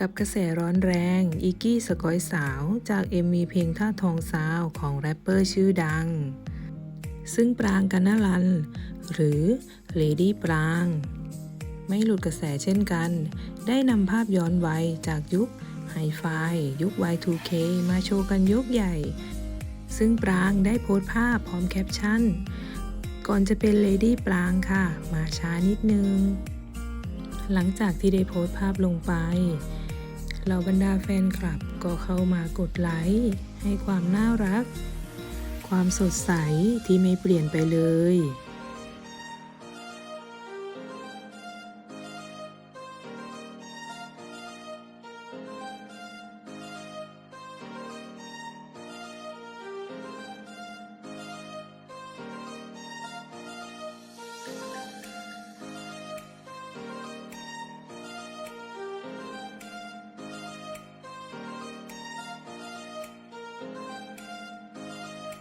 กับกระแสร้อนแรงอีกี้สกอยสาวจาก MV เพลงท่าทองซาวของแรปเปอร์ชื่อดัง ซึ่งปรางกันนลัน หรือเลดี้ปราง ไม่หลุดกระแสเช่นกัน ได้นำภาพย้อนวัยจากยุคไฮไฟยุค Y2K มาโชว์กันยกใหญ่ ซึ่งปรางได้โพสต์ภาพพร้อมแคปชั่น ก่อนจะเป็นเลดี้ปรางค่ะ มาช้านิดนึงหลังจากที่ได้โพสต์ภาพลงไป เหล่าบรรดาแฟนคลับก็เข้ามากดไลค์ให้ความน่ารัก ความสดใสที่ไม่เปลี่ยนไปเลย